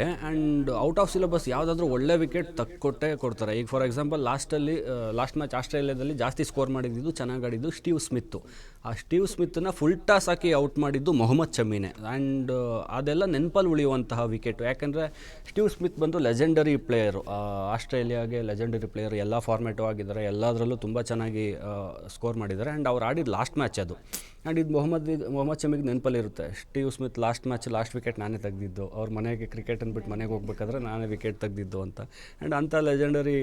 And out of syllabus ಯಾವುದಾದ್ರೂ ಒಳ್ಳೆ wicket ತಕ್ಕೊಟ್ಟೆ ಕೊಡ್ತಾರೆ. ಈಗ ಫಾರ್ ಎಕ್ಸಾಂಪಲ್ ಲಾಸ್ಟಲ್ಲಿ ಲಾಸ್ಟ್ ಮ್ಯಾಚ್ ಆಸ್ಟ್ರೇಲಿಯಾದಲ್ಲಿ ಜಾಸ್ತಿ ಸ್ಕೋರ್ ಮಾಡಿದ್ದು ಚೆನ್ನಾಗಿ ಆಡಿದ್ದು ಸ್ಟೀವ್ ಸ್ಮಿತ್ತು ಆ ಸ್ಟೀವ್ ಸ್ಮಿತ್ನ ಫುಲ್ ಟಾಸ್ ಹಾಕಿ ಔಟ್ ಮಾಡಿದ್ದು ಮೊಹಮ್ಮದ್ ಶಮೀನೆ. ಆ್ಯಂಡ್ ಅದೆಲ್ಲ ನೆನಪಲ್ಲಿ ಉಳಿಯುವಂತಹ ವಿಕೆಟು ಯಾಕೆಂದರೆ ಸ್ಟೀವ್ ಸ್ಮಿತ್ ಬಂದು ಲೆಜೆಂಡರಿ ಪ್ಲೇಯರು ಆಸ್ಟ್ರೇಲಿಯಾಗೆ ಲೆಜೆಂಡರಿ ಪ್ಲೇಯರ್ ಎಲ್ಲ ಫಾರ್ಮ್ಯಾಟು ಆಗಿದ್ದಾರೆ. ಎಲ್ಲದರಲ್ಲೂ ತುಂಬ ಚೆನ್ನಾಗಿ ಸ್ಕೋರ್ ಮಾಡಿದ್ದಾರೆ. ಆ್ಯಂಡ್ ಅವ್ರು ಆಡಿದ ಲಾಸ್ಟ್ ಮ್ಯಾಚ್ ಅದು. ಆ್ಯಂಡ್ ಇದು ಮೊಹಮ್ಮದ್ ಮೊಹಮ್ಮದ್ ಶಮಿಗೆ ನೆನಪಲ್ಲಿರುತ್ತೆ Steve Smith last match last wicket ನಾನೇ ತೆಗೆದಿದ್ದು. ಅವ್ರ ಮನೆಗೆ ಕ್ರಿಕೆಟ್ ಅಂದ್ಬಿಟ್ಟು ಮನೆಗೆ ಹೋಗ್ಬೇಕಾದ್ರೆ ನಾನೇ ವಿಕೆಟ್ ತೆಗ್ದಿದ್ದು ಅಂತ. ಆ್ಯಂಡ್ ಅಂಥ ಲೆಜೆಂಡರಿ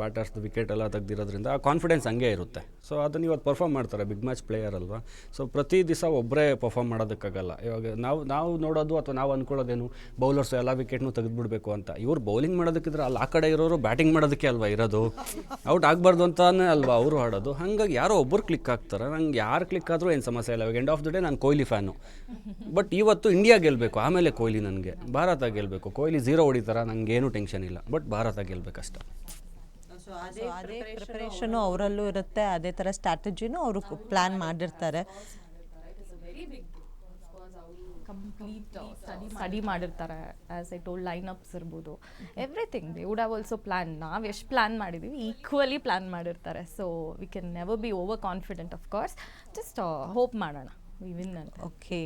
ಬ್ಯಾಟರ್ಸ್ದು ವಿಕೆಟ್ ಎಲ್ಲ ತೆಗ್ದಿರೋದ್ರಿಂದ ಆ ಕಾನ್ಫಿಡೆನ್ಸ್ ಹಂಗೆ ಇರುತ್ತೆ. ಸೊ ಅದನ್ನು ಇವತ್ತು ಪರ್ಫಾರ್ಮ್ ಮಾಡ್ತಾರೆ ಬಿಗ್ ಮ್ಯಾಚ್ ಪ್ಲೇಯರ್ ಅಲ್ವಾ? ಸೊ ಪ್ರತಿ ದಿವಸ ಒಬ್ಬರೇ ಪರ್ಫಾರ್ಮ್ ಮಾಡೋದಕ್ಕಾಗಲ್ಲ. ಇವಾಗ ನಾವು ನಾವು ನೋಡೋದು ಅಥವಾ ನಾವು ಅಂದ್ಕೊಳ್ಳೋದೇನು ಬೌಲರ್ಸ್ ಎಲ್ಲ ವಿಕೆಟ್ನು ತೆಗೆದುಬಿಡ್ಬೇಕು ಅಂತ. ಇವ್ರು ಬೌಲಿಂಗ್ ಮಾಡೋದಕ್ಕಿದ್ರೆ ಅಲ್ಲಿ ಆ ಕಡೆ ಇರೋರು ಬ್ಯಾಟಿಂಗ್ ಮಾಡೋದಕ್ಕೆ ಅಲ್ವಾ ಇರೋದು? ಔಟ್ ಆಗಬಾರ್ದು ಅಂತಾನೆ ಅಲ್ವಾ ಅವರು ಆಡೋದು? ಹಾಗಾಗಿ ಯಾರೋ ಒಬ್ಬರು ಕ್ಲಿಕ್ ಆಗ್ತಾರೆ ನಂಗೆ ಯಾರು ಕ್ಲಿಕ್ ಆದರೂ ಏನು ಸಮಸ್ಯೆ ಇಲ್ಲ. ಇವಾಗ ಎಂಡ್ ಆಫ್ ದ ಡೇ ನಾನು ಕೊಹ್ಲಿ ಫ್ಯಾನು ಬಟ್ ಇವತ್ತು ಇಂಡಿಯಾ ಗೆಲ್ಲಬೇಕು ಆಮೇಲೆ ಕೊಹ್ಲಿ ನನಗೆ. ಭಾರತ ಗೆಲ್ಲಬೇಕು ಕೊಹ್ಲಿ ಝೀರೋ ಹೊಡಿತಾರ ನನಗೇನು ಟೆನ್ಷನ್ ಇಲ್ಲ. ಬಟ್ ಭಾರತ ಗೆಲ್ಲಬೇಕಷ್ಟೆ ಸೊ ಅದೇ ಪ್ರಿಪರೇಷನು ಅವರಲ್ಲೂ ಇರುತ್ತೆ. ಅದೇ ಥರ ಸ್ಟ್ರಾಟಜಿನೂ ಅವರು ಪ್ಲ್ಯಾನ್ ಮಾಡಿರ್ತಾರೆ. ಕಂಪ್ಲೀಟ್ ಸ್ಟಡಿ ಮಾಡಿರ್ತಾರೆ. As I told line ups ಇರ್ಬೋದು. Everything they would have also plan ನಾವು ಎಷ್ಟು ಪ್ಲ್ಯಾನ್ ಮಾಡಿದ್ದೀವಿ ಈಕ್ವಲಿ ಪ್ಲ್ಯಾನ್ ಮಾಡಿರ್ತಾರೆ. So we can never be over confident of course just hope ಮಾಡೋಣ. ವಿ ಓಕೆ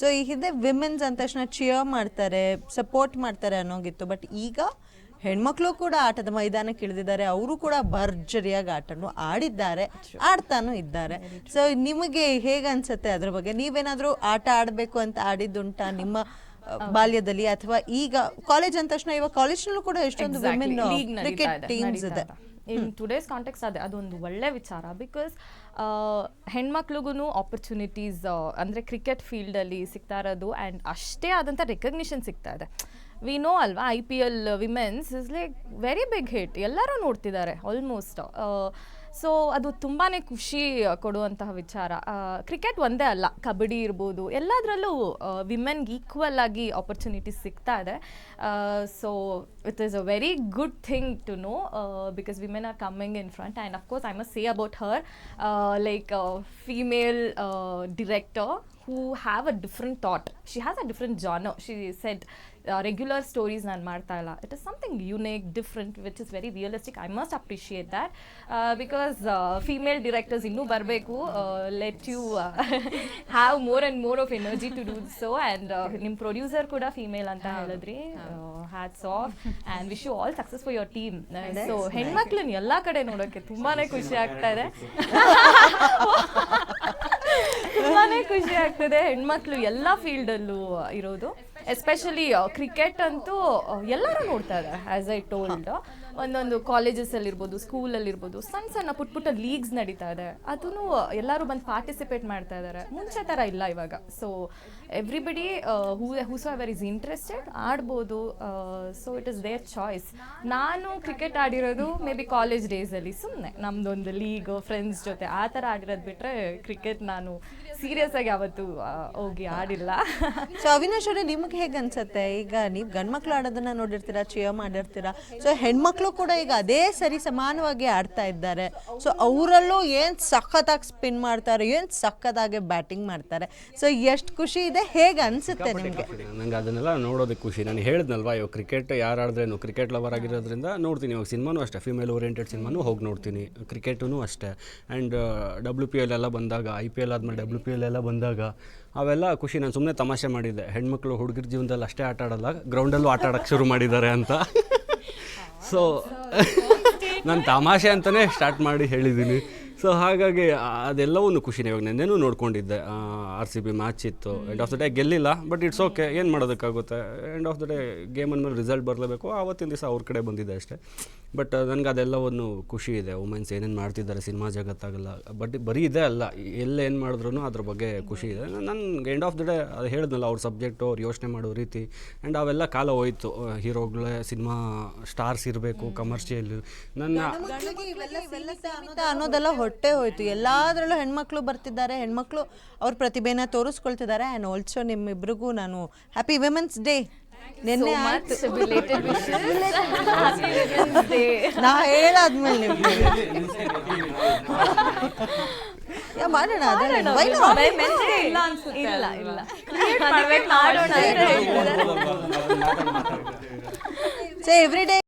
ಸೊ ಈ ಹಿಂದೆ ವಿಮೆನ್ಸ್ ಅಂದ ತಕ್ಷಣ ಚಿಯರ್ ಮಾಡ್ತಾರೆ ಸಪೋರ್ಟ್ ಮಾಡ್ತಾರೆ ಅನ್ನೋಗಿತ್ತು. ಬಟ್ ಈಗ ಹೆಣ್ಮಕ್ಳು ಕೂಡ ಆಟದ ಮೈದಾನಕ್ಕೆ ಇಳಿದಿದ್ದಾರೆ. ಅವರು ಕೂಡ ಭರ್ಜರಿಯಾಗಿ ಆಟನು ಆಡಿದ್ದಾರೆ ಆಡ್ತಾನೂ ಇದ್ದಾರೆ. ಸೊ ನಿಮಗೆ ಹೇಗೆ ಅನ್ಸುತ್ತೆ ಅದ್ರ ಬಗ್ಗೆ? ನೀವೇನಾದರೂ ಆಟ ಆಡಬೇಕು ಅಂತ ಆಡಿದ್ದುಂಟಾ ನಿಮ್ಮ ಬಾಲ್ಯದಲ್ಲಿ ಅಥವಾ ಈಗ ಕಾಲೇಜ್ ಅಂದ ತಕ್ಷಣ ಇವಾಗ ಕಾಲೇಜ್ನಲ್ಲೂ ಕೂಡ ಎಷ್ಟೊಂದು ವಿಮೆನ್ ಕ್ರಿಕೆಟ್ ಟೀಮ್ಸ್ ಇದೆ. ಇನ್ ಟುಡೇಸ್ ಕಾಂಟೆಕ್ಸ್ ಅದೇ ಅದೊಂದು ಒಳ್ಳೆ ವಿಚಾರ ಬಿಕಾಸ್ ಹೆಣ್ಮಕ್ಳಿಗೂ ಆಪರ್ಚುನಿಟೀಸ್ ಅಂದರೆ ಕ್ರಿಕೆಟ್ ಫೀಲ್ಡಲ್ಲಿ ಸಿಗ್ತಾ ಇರೋದು ಆ್ಯಂಡ್ ಅಷ್ಟೇ ಆದಂಥ ರೆಕಗ್ನಿಷನ್ ಸಿಗ್ತಾ ಇದೆ ವಿ ನೋ ಅಲ್ವಾ I P L women's is like very big hit ಎಲ್ಲರೂ ನೋಡ್ತಿದ್ದಾರೆ ಆಲ್ಮೋಸ್ಟ್ ಸೊ ಅದು ತುಂಬಾ ಖುಷಿ ಕೊಡುವಂತಹ ವಿಚಾರ ಕ್ರಿಕೆಟ್ ಒಂದೇ ಅಲ್ಲ, ಕಬಡ್ಡಿ ಇರ್ಬೋದು, ಎಲ್ಲದರಲ್ಲೂ ವಿಮೆನ್ಗೆ ಈಕ್ವಲ್ ಆಗಿ ಆಪರ್ಚುನಿಟೀಸ್ ಸಿಗ್ತಾ ಇದೆ so it is a very good thing to know because women are coming in front and of course I must say about her like female director who have a different thought. She has a different genre. She said uh, stories ನಾನು ಮಾಡ್ತಾ ಇಲ್ಲ. It is something unique different which is very realistic I must appreciate that because female directors ಇನ್ನೂ ಬರಬೇಕು let you have more and more of energy to do so and ನಿಮ್ಮ producer ಕೂಡ female ಅಂತ ಹೇಳಿದ್ರಿ. Hats off and wish you all success for your team so ಹೆಣ್ಮಕ್ಳನ್ನ ಎಲ್ಲ ಕಡೆ ನೋಡೋಕ್ಕೆ ತುಂಬಾನೇ ಖುಷಿ ಆಗ್ತಾ ಇದೆ. ತುಂಬಾನೇ ಖುಷಿ ಆಗ್ತದೆ. ಹೆಣ್ಮಕ್ಳು ಎಲ್ಲ ಫೀಲ್ಡಲ್ಲೂ ಇರೋದು. ಎಸ್ಪೆಷಲಿ ಕ್ರಿಕೆಟ್ ಅಂತೂ ಎಲ್ಲರೂ ನೋಡ್ತಾ ಇದ್ದಾರೆ ಆ್ಯಸ್ ಐ ಟೋಲ್ಡ್ ಒಂದೊಂದು ಕಾಲೇಜಸಲ್ಲಿ ಇರ್ಬೋದು ಸ್ಕೂಲಲ್ಲಿ ಇರ್ಬೋದು ಸಣ್ಣ ಸಣ್ಣ ಪುಟ್ಟ ಪುಟ್ಟ ಲೀಗ್ಸ್ ನಡೀತಾ ಇದೆ. ಅದನ್ನು ಎಲ್ಲರೂ ಬಂದು ಪಾರ್ಟಿಸಿಪೇಟ್ ಮಾಡ್ತಾ ಇದ್ದಾರೆ ಮುಂಚೆ ಥರ ಇಲ್ಲ ಇವಾಗ. So everybody who who's ever is interested ಆಡ್ಬೋದು. So it is their choice ನಾನು ಕ್ರಿಕೆಟ್ ಆಡಿರೋದು ಮೇ ಬಿ ಕಾಲೇಜ್ ಡೇಸಲ್ಲಿ ಸುಮ್ಮನೆ ನಮ್ಮದೊಂದು ಲೀಗ್ ಫ್ರೆಂಡ್ಸ್ ಜೊತೆ ಆ ಥರ ಆಡಿರೋದು ಬಿಟ್ಟರೆ ಕ್ರಿಕೆಟ್ ನಾನು ಸೀರಿಯಸ್ ಆಗಿ ಯಾವತ್ತು ಹೋಗಿ ಆಡಿಲ್ಲ. ಸೊ ಅವಿನಾಶ್ ಅವರೇ, ನಿಮ್ಗೆ ಹೇಗೆ ಅನ್ಸುತ್ತೆ? ಈಗ ನೀವು ಗಂಡ್ಮಕ್ಳು ಆಡೋದನ್ನ ನೋಡಿರ್ತೀರಾ ಚಿಯರ್ ಮಾಡಿರ್ತೀರಾ? ಸೊ ಹೆಣ್ಮಕ್ಳು ಕೂಡ ಈಗ ಅದೇ ಸರಿ ಸಮಾನವಾಗಿ ಆಡ್ತಾ ಇದ್ದಾರೆ. ಸೊ ಅವರಲ್ಲೂ ಏನು ಸಖತ್ತಾಗಿ ಸ್ಪಿನ್ ಮಾಡ್ತಾರೆ ಏನು ಸಖತ್ತಾಗಿ ಬ್ಯಾಟಿಂಗ್ ಮಾಡ್ತಾರೆ. ಸೊ ಎಷ್ಟು ಖುಷಿ ಇದೆ ಹೇಗೆ ಅನ್ಸುತ್ತೆ ನಿಮಗೆ? ನಂಗೆ ಅದನ್ನೆಲ್ಲ ನೋಡೋದಕ್ಕೆ ಖುಷಿ. ನಾನು ಹೇಳಿದ್ನಲ್ವಾ ಇವಾಗ ಕ್ರಿಕೆಟ್ ಯಾರು ಆಡಿದ್ರೇನು ಕ್ರಿಕೆಟ್ ಲವರ್ ಆಗಿರೋದ್ರಿಂದ ನೋಡ್ತೀನಿ. ಇವಾಗ ಸಿನಿಮಾನು ಅಷ್ಟೇ ಫಿಮೇಲ್ ಓರಿಯೆಂಟೆಡ್ ಸಿನಿಮಾನು ಹೋಗಿ ನೋಡ್ತೀನಿ. ಕ್ರಿಕೆಟೂ ಅಷ್ಟೇ. ಆ್ಯಂಡ್ ಡಬ್ಲ್ಯೂ ಪಿ ಎಲ್ ಎಲ್ಲ ಬಂದಾಗ ಐ ಪಿ ಎಲ್ ಆದಮೇಲೆ ಡಬ್ಲ್ಯೂ ಪಿ ಎಲ್ ಎಲ್ಲ ಬಂದಾಗ ಅವೆಲ್ಲ ಖುಷಿ. ನಾನು ಸುಮ್ಮನೆ ತಮಾಷೆ ಮಾಡಿದ್ದೆ. ಹೆಣ್ಮಕ್ಳು ಹುಡುಗರ ಜೀವನದಲ್ಲಿ ಅಷ್ಟೇ ಆಟ ಆಡೋಲ್ಲ ಗ್ರೌಂಡಲ್ಲೂ ಆಟ ಆಡೋಕ್ಕೆ ಶುರು ಮಾಡಿದ್ದಾರೆ ಅಂತ. ಸೊ ನಾನು ತಮಾಷೆ ಅಂತಲೇ ಸ್ಟಾರ್ಟ್ ಮಾಡಿ ಹೇಳಿದ್ದೀನಿ ಸೊ ಹಾಗಾಗಿ ಅದೆಲ್ಲವೂ ಖುಷಿನೇ. ಇವಾಗ ನೆನ್ನೆನೂ ನೋಡ್ಕೊಂಡಿದ್ದೆ. ಆರ್ ಸಿ ಬಿ ಮ್ಯಾಚ್ ಇತ್ತು. ಎಂಡ್ ಆಫ್ ದ ಡೇ ಗೆಲ್ಲಿಲ್ಲ ಬಟ್ ಇಟ್ಸ್ ಓಕೆ ಏನು ಮಾಡೋದಕ್ಕಾಗುತ್ತೆ? End of the day game ಅಂದಮೇಲೆ ರಿಸಲ್ಟ್ ಬರಲೇಬೇಕು. ಆವತ್ತಿನ ದಿವಸ ಅವ್ರ ಕಡೆ ಬಂದಿದೆ ಅಷ್ಟೇ. ಬಟ್ ನನಗೆ ಅದೆಲ್ಲವನ್ನು ಖುಷಿ ಇದೆ. ವುಮೆನ್ಸ್ ಏನೇನು ಮಾಡ್ತಿದ್ದಾರೆ ಸಿನಿಮಾ ಜಗತ್ತಾಗಲ್ಲ. ಬಟ್ ಬರೀ ಇದೆ ಅಲ್ಲ ಎಲ್ಲೇನು ಮಾಡಿದ್ರು ಅದ್ರ ಬಗ್ಗೆ ಖುಷಿ ಇದೆ. ನನ್ಗೆ ಎಂಡ್ ಆಫ್ ದ ಡೇ ಅದು ಹೇಳಿದ್ನಲ್ಲ ಅವ್ರ ಸಬ್ಜೆಕ್ಟು ಅವ್ರು ಯೋಚನೆ ಮಾಡೋ ರೀತಿ. ಆ್ಯಂಡ್ ಅವೆಲ್ಲ ಕಾಲ ಹೋಯಿತು. ಹೀರೋಗಳೇ ಸಿನಿಮಾ ಸ್ಟಾರ್ಸ್ ಇರಬೇಕು ಕಮರ್ಷಿಯಲ್ ನನ್ನ ಅನ್ನೋದೆಲ್ಲ ಹೊಟ್ಟೆ ಹೋಯ್ತು. ಎಲ್ಲಾದ್ರಲ್ಲೂ ಹೆಣ್ಮಕ್ಳು ಬರ್ತಿದ್ದಾರೆ. ಹೆಣ್ಮಕ್ಳು ಅವ್ರ ಪ್ರತಿಭೆನ ತೋರಿಸ್ಕೊಳ್ತಿದ್ದಾರೆ. ಆ್ಯಂಡ್ ಆಲ್ಸೋ ನಿಮ್ಮಿಬ್ರಿಗೂ ನಾನು ಹ್ಯಾಪಿ ವಿಮೆನ್ಸ್ ಡೇ ನಿನ್ನೆ. ನಾ ಹೇಳಾದ್ಮೇಲೆ ನೀವು ಮಾಡೋಣ ಅದೇ ಎವ್ರಿ Why